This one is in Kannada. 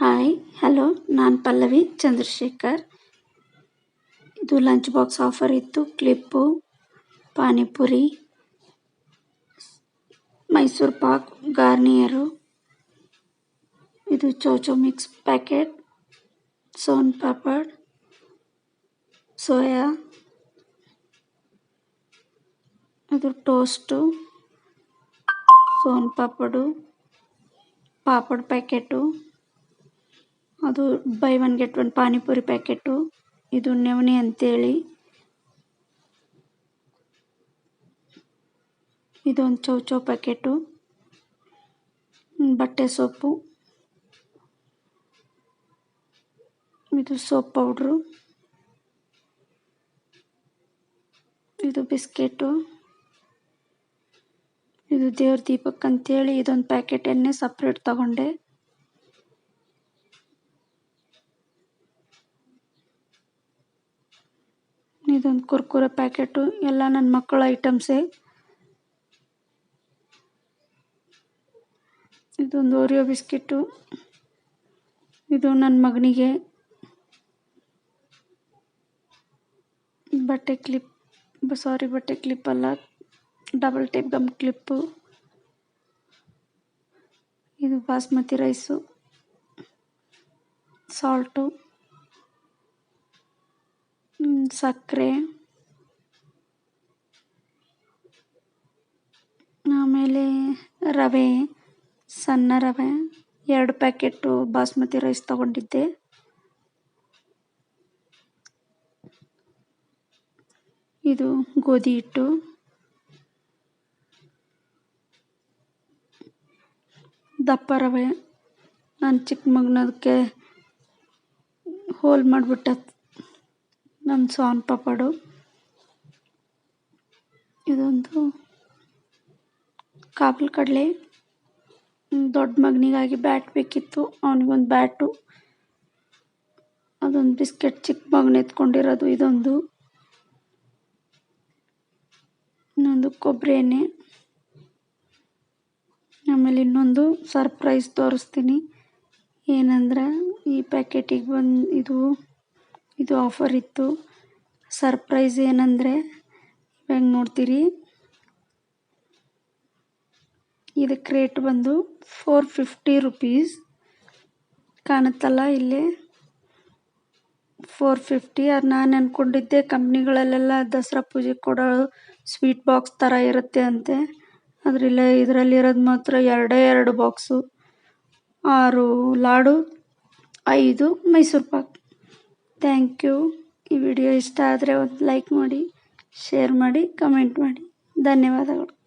ಹಾಯ್ ಹಲೋ ನಾನು ಪಲ್ಲವಿ ಚಂದ್ರಶೇಖರ್. ಇದು ಲಂಚ್ ಬಾಕ್ಸ್ ಆಫರ್ ಇತ್ತು. ಕ್ಲಿಪ್ಪು ಪಾನಿಪುರಿ, ಮೈಸೂರು ಪಾಕ್ ಗಾರ್ನಿಯರು ಇದು ಚೋಚೋ mix packet soan papad soya ಇದು ಟೋಸ್ಟು ಸೋನ್ ಪಾಪಡು ಪಾಪಡ್ ಪ್ಯಾಕೆಟು ಅದು buy one get one panipuri packet. ಇದು ನವಣೆ ಅಂತೇಳಿ. ಇದೊಂದು ಚೌ ಪ್ಯಾಕೆಟು. ಬಟ್ಟೆ ಸೋಪು ಇದು ಸೋಪ್ ಪೌಡ್ರು ಇದು ಬಿಸ್ಕೆಟು. ಇದು ದೇವ್ರ ದೀಪಕ್ ಅಂತೇಳಿ ಇದೊಂದು ಪ್ಯಾಕೆಟ್ ಎಣ್ಣೆ ಸಪ್ರೇಟ್ ತಗೊಂಡೆ. ಇದೊಂದು ಕುರ್ಕುರೆ ಪ್ಯಾಕೆಟು, ಎಲ್ಲ ನನ್ನ ಮಕ್ಕಳ ಐಟಮ್ಸೇ. ಇದೊಂದು ಓರಿಯೋ ಬಿಸ್ಕಿಟ್ಟು ಇದು ನನ್ನ ಮಗನಿಗೆ. ಬಟ್ಟೆ ಕ್ಲಿಪ್ ಸಾರಿ ಬಟ್ಟೆ ಕ್ಲಿಪ್ ಅಲ್ಲ, ಡಬಲ್ ಟೇಪ್ ಗಮ್ ಕ್ಲಿಪ್ಪು. ಇದು ಬಾಸ್ಮತಿ ರೈಸು. ಸಾಲ್ಟು. ಸಕ್ಕರೆ ಆಮೇಲೆ ರವೆ, ಸಣ್ಣ ರವೆ, ಎರಡು ಪ್ಯಾಕೆಟು ಬಾಸ್ಮತಿ ರೈಸ್ ತಗೊಂಡಿದ್ದೆ. ಇದು ಗೋಧಿ ಹಿಟ್ಟು. ದಪ್ಪ ರವೆ. ನಾನು ಚಿಕ್ಕ ಮಗನದಕ್ಕೆ ಹೋಲ್ ಮಾಡಿಬಿಟ್ಟ ನನ್ನ ಸೋನ್ ಪಾಪಡು. ಇದೊಂದು ಕಾಬಲ್ ಕಡಲೆ ದೊಡ್ಡ ಮಗನಿಗಾಗಿ ಬ್ಯಾಟ್ ಬೇಕಿತ್ತು. ಅವನಿಗೊಂದು ಬ್ಯಾಟು. ಅದೊಂದು ಬಿಸ್ಕೆಟ್ ಚಿಕ್ಕ ಮಗನ ಎತ್ಕೊಂಡಿರೋದು ಇದೊಂದು. ಇನ್ನೊಂದು ಕೊಬ್ಬರಿ ಎಣ್ಣೆ. ಆಮೇಲೆ ಇನ್ನೊಂದು ಸರ್ಪ್ರೈಸ್ ತೋರಿಸ್ತೀನಿ. ಏನಂದ್ರೆ ಈ ಪ್ಯಾಕೆಟಿಗೆ ಬಂದು ಇದು ಇದು ಆಫರ್ ಇತ್ತು. ಸರ್ಪ್ರೈಸ್ ಏನಂದರೆ, ಇವಾಗ ನೋಡ್ತೀರಿ. ಇದಕ್ಕೆ ರೇಟ್ ಬಂದು ಫೋರ್ ಫಿಫ್ಟಿ ರುಪೀಸ್ ಕಾಣುತ್ತಲ್ಲ ಇಲ್ಲಿ. ಫೋರ್ ಫಿಫ್ಟಿ ಅದು ನಾನು ಅಂದ್ಕೊಂಡಿದ್ದೆ ಕಂಪ್ನಿಗಳಲ್ಲೆಲ್ಲ ದಸರಾ ಪೂಜೆ ಕೊಡೋ ಸ್ವೀಟ್ ಬಾಕ್ಸ್ ಥರ ಇರುತ್ತೆ ಅಂತೆ. ಇದರಲ್ಲಿ ಇದರಲ್ಲಿರೋದು ಮಾತ್ರ ಎರಡೇ ಎರಡು ಬಾಕ್ಸು ಆರು ಲಾಡು, ಐದು ಮೈಸೂರು ಪಾಕ್. Thank you. ಈ ವಿಡಿಯೋ ಇಷ್ಟ ಆದರೆ ಒಂದು ಲೈಕ್ ಮಾಡಿ ಶೇರ್ ಮಾಡಿ ಕಮೆಂಟ್ ಮಾಡಿ. ಧನ್ಯವಾದಗಳು.